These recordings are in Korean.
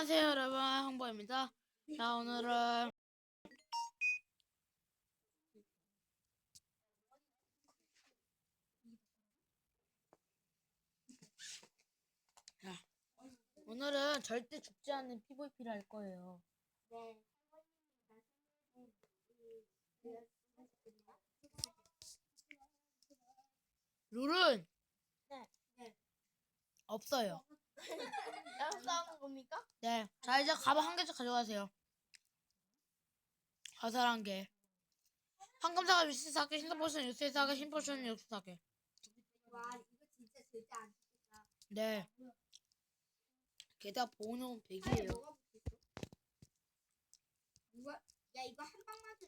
안녕하세요 여러분 홍보입니다. 자 오늘은 자 오늘은 절대 죽지 않는 PVP를 할 거예요. 네. 룰은 네. 네. 없어요. 싸우는 겁니까? 네. 자 이제 가방 한 개씩 가져가세요. 화살 한 개. 황금사과 유스 사개, 흰포션 유스 사개, 흰포션 육수 사개. 와 이거 진짜 절대 안 죽겠다. 네. 게다가 보호는 빨리 100이에요. 먹어보겠어. 누가? 야 이거 한 방만 더.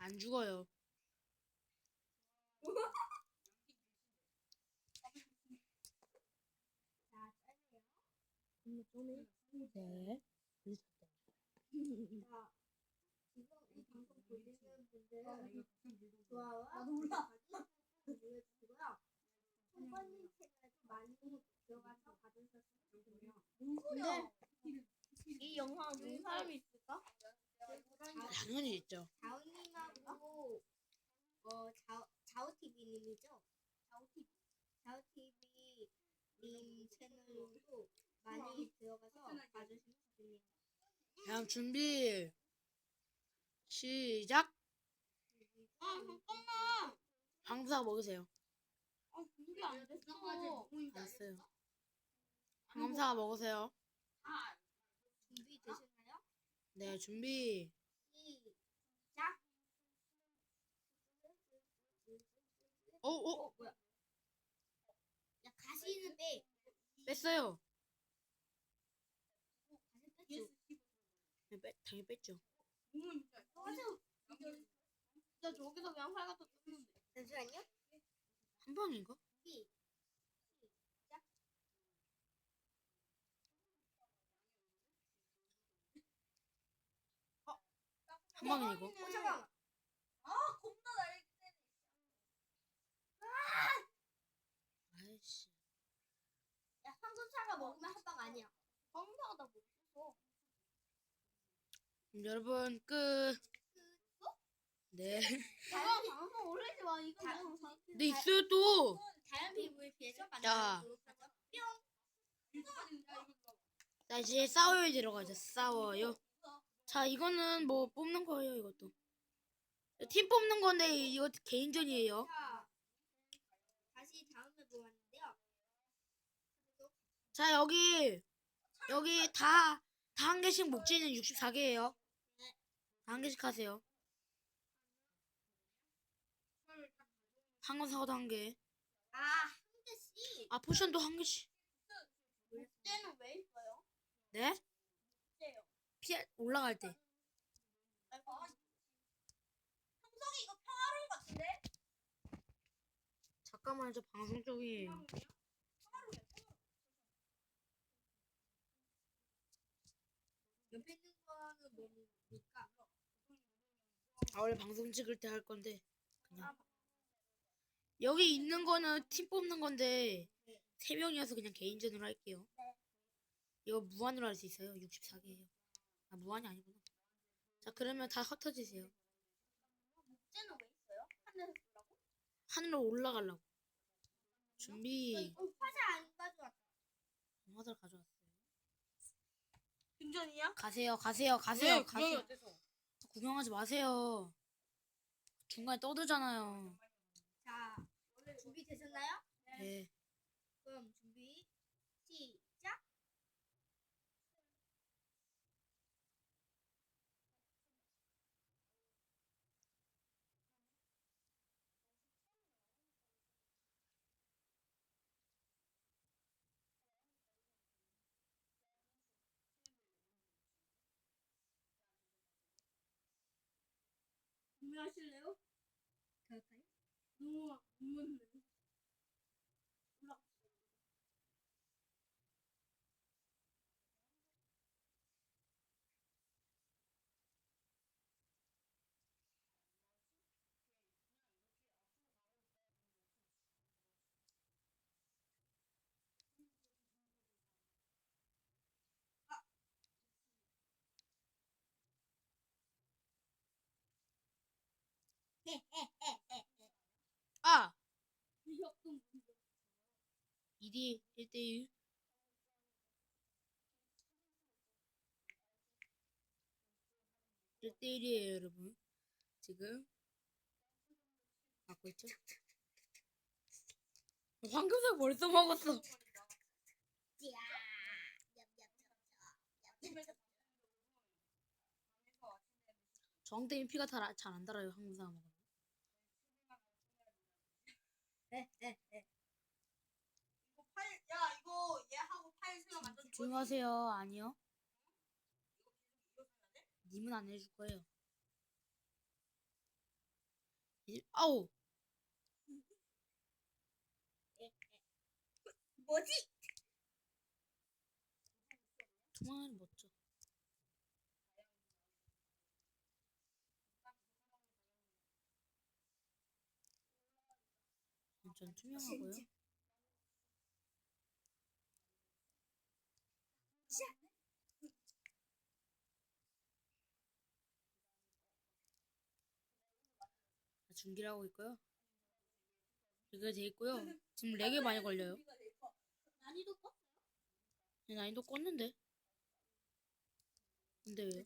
안 죽어요. 자 짜네요. 네. 본 사람이 있을까? 당연히 있죠. 자우님하고 어 자우 TV님이죠. 자우 TV 자우 TV 님 채널도 많이 들어가서 봐주시면 좋겠네요. 다음 준비 시작. 아 잠깐만. 황금사과 먹으세요. 아 준비 안 됐어. 알았어요. 황금사과 먹으세요. 준비 되셨나요? 네 준비. 시작. 어 어. 어 뭐야? 야 가시는 빼. 뺐어요. 가시 뺐죠. 네, 빼, 당연히 뺐죠. 가세요. 진짜 저기서 그냥 활 갖다 뜯는데. 잠시만요. 한 방인가? 준비. 한 방이고. 어 잠깐. 아이씨. 야 황금사가 먹으면 한 방 아니야. 황사가 다 먹었어. 여러분 끝. 네. 야 방송 올리지 마. 이거 자, 영상. 근데 있어요 또. 자연 PVP에서 자. 만나도록 하죠. 자 이제 싸워요 들어가죠. 싸워요. 자 이거는 뭐 뽑는 거예요 이것도. 팀 뽑는 건데 이거 개인전이에요. 자, 다시 다음에 보았는데요. 자 여기 여기 다 다 한 개씩 목지는 64개예요. 다한 개씩 하세요. 항공사고도 한 개. 아, 한 개씩. 아 포션도 한 개씩. 쟤는 왜 있어요? 네? 쟤요. 피해 올라갈 때. 형석이 이거 평화로운 것 같은데? 잠깐만 저 방송 중이에요. 옆에 있는 거는 뭡니까? 아 원래 방송 찍을 때 할 건데 그냥 여기 있는 거는 팀 뽑는 건데 세 명이어서 그냥 개인전으로 할게요. 이거 무한으로 할 수 있어요. 64개예요. 아 무한이 아니구나. 자 그러면 다 흩어지세요. 쟤는 왜 있어요? 하늘에서 보라고? 하늘로 올라가려고. 준비. 어, 화자 안 가져왔다. 화살 가져왔어요. 등전이야? 가세요, 가세요, 가세요, 왜? 가세요. 어때서? 구경하지 마세요. 중간에 떠들잖아요. 자, 준비 되셨나요? 네. 그럼 준비 시작. 준비 하실래요? 그럴까요? 너무 안 맞네. 아! 2D 1대1 1대1이에요 여러분 지금 맞고 있죠? 황금색 벌써 먹었어 때문에 피가 잘 안 달아요 황금색 먹으면 이거 파일, 야 이거 얘하고 파일 생각 만들어 줄 조용히 거지? 하세요. 아니요. 이거 계속 이어서 해야 돼? 님은 안 해줄 거예요. 일, 아우 뭐지? 정말 멋져 전 투명하고요. 중기를 하고 있고요. 이거 돼 있고요. 지금 렉이 많이 걸려요. 난이도 껐? 네, 난이도 껐는데? 근데 왜?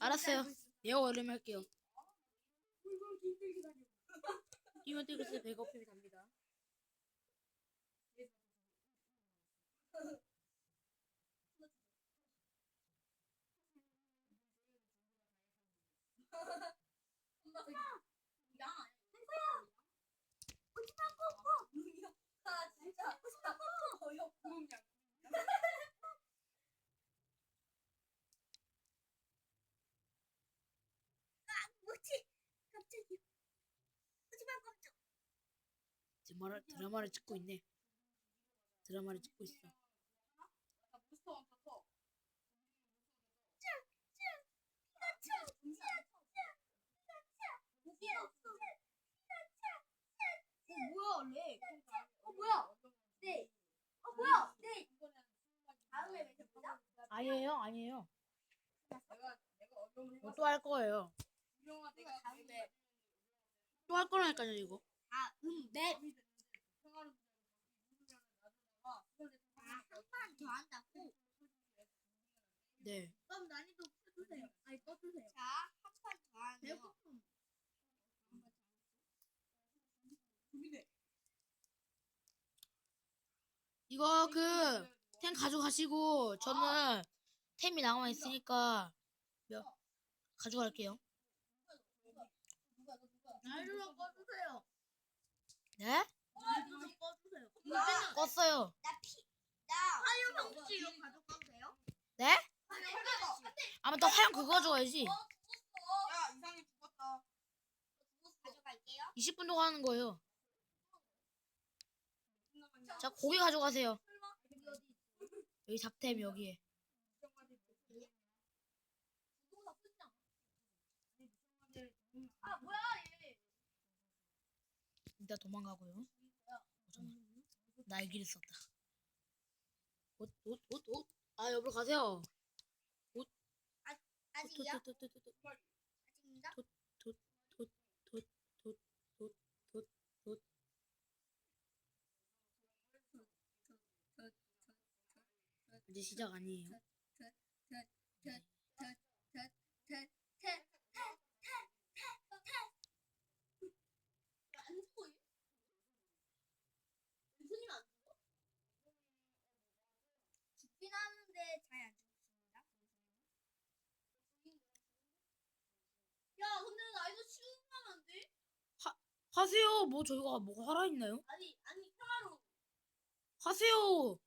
알았어요. 있어. 내가 얼음 할게요. 뛰면 뛰글스 백업힘이 답니다 아 진짜 어이없다 뭐지? 갑자기. 하지마 깜짝. 드라마를, 찍고 있네. 드라마를 찍고 있어 나 부스터 얹어서 어 뭐야 렉? 어 뭐야? 네. 어 뭐야? 네. 다음에 맺어보자. 아니에요 아니에요 내가 내가 어려운 또할 거예요 또 할 거라니까요 이거 아, 음, 네. 평화를 나중에가 아, 한판 더 한다고? 네 그럼 난이도 켜주세요. 아니, 꺼주세요. 자, 한판더 하네요. 배고픔 준비돼 이거 그템 가져가시고 저는 템이 남아 있으니까 몇 가져갈게요 난이도 꺼주세요. 네? 난이도 꺼주세요. 껐어요 나 피, 나 화요 방지 이거 가져가도 돼요? 네? 아마 또 하얀 그거 가져가야지 야 이상이 죽었다 가져갈게요. 20분 동안 하는 거예요 자 고기 가져가세요 여기 잡템 여기에 아, 뭐야, 얘. 일단 도망가고요 어, 잠깐만. 날개를 썼다 옷 옷 옷 옷 아 옆으로 가세요 아직이요? 톳톳톳톳톳. 아직입니다. 이제 시작 아니에요 안 죽어요? 손님 안 죽어? 죽긴 하는데 잘 안 죽습니다. 야, 근데 나 이거 쉬운 거 하면 안 돼? 하세요. 뭐 저희가 뭐 하라 했나요? 아니, 아니, 평화로. 하세요.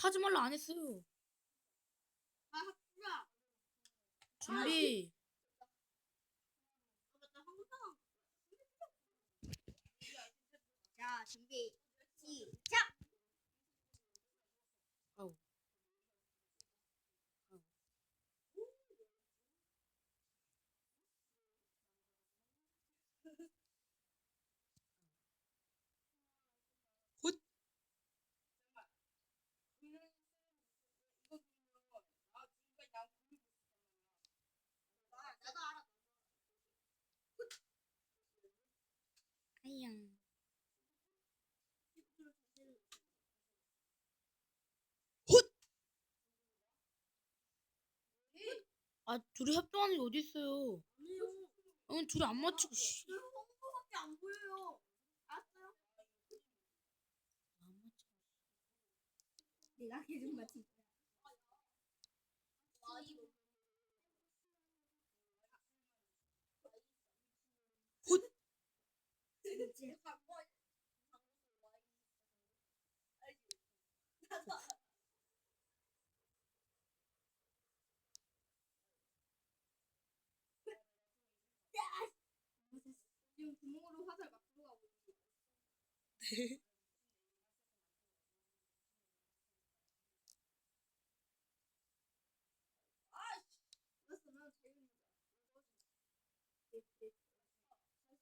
하지 말라 안 했어요. 아. 준비. 아, 한국 사람. 자, 준비, 시작! 아우. 아, 나도 알아. 아 둘이 협동하는 게 어디 있어요? 아니요. 응 둘이 안 맞추고 씨. 홍보밖에 안 보여요. 알았어요? 안 맞추고. 내가 계속 맞힌 거야. 훗. 이제 구멍으로 화살 막 들어가고 잘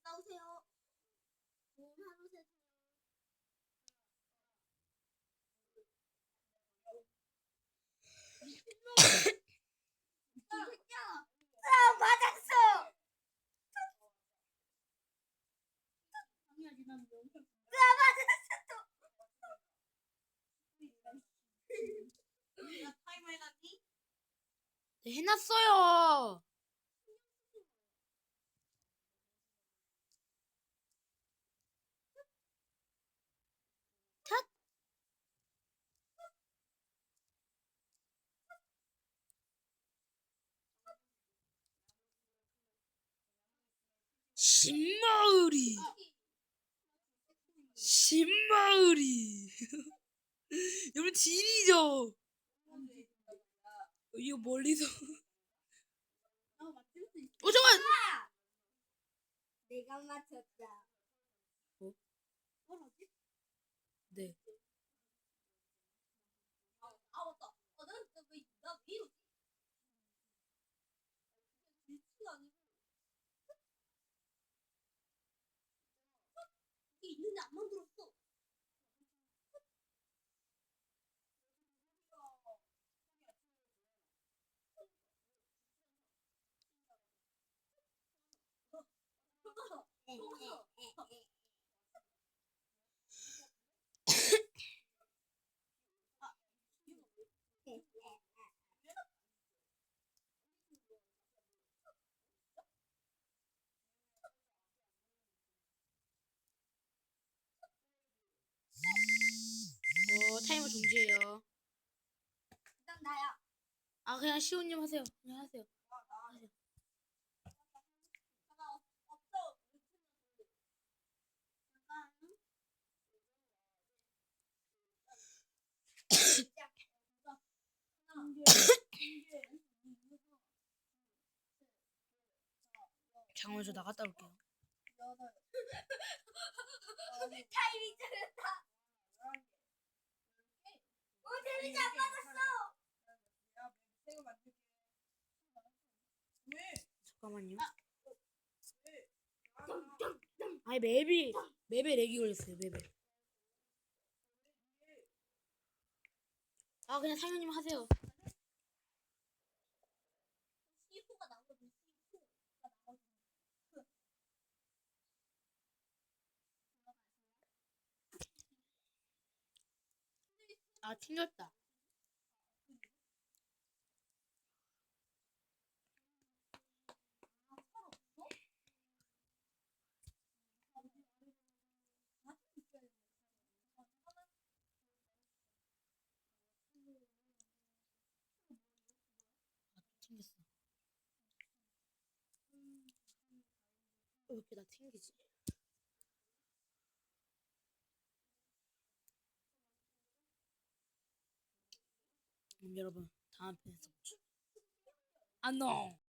싸우세요. 좋은 하루. 새끼야! 아 맞았어! 네, 해놨어요. 탓. 신마을이 신마을이 여러분 지리죠 이거 멀리서 나어 잠깐 내가 맞췄다. 뭐라지? 네아 맞다. 어, 나 진짜 왜, 나왜 이러지? 미치가 아니고. 이게 있는데 안 만들었어. 어, 타이머 중지해요. 일단 나야. 아, 그냥 시온님 하세요. 그냥 하세요. 하나, 잠깐만, 저 나갔다 올게요. 타이밍 잘했다. 어, 데미지 안 맞았어. 잠깐만요. 아니, 맵이, 맵에 렉이 걸렸어요, 맵에. 아, 그냥 상현님 하세요. C4가 나오거든. C4가 나오거든. 아, 튕겼다. 튕겼어. 왜 이렇게 나 튕기지? 음, 여러분 다음 편에서 보죠. 안녕.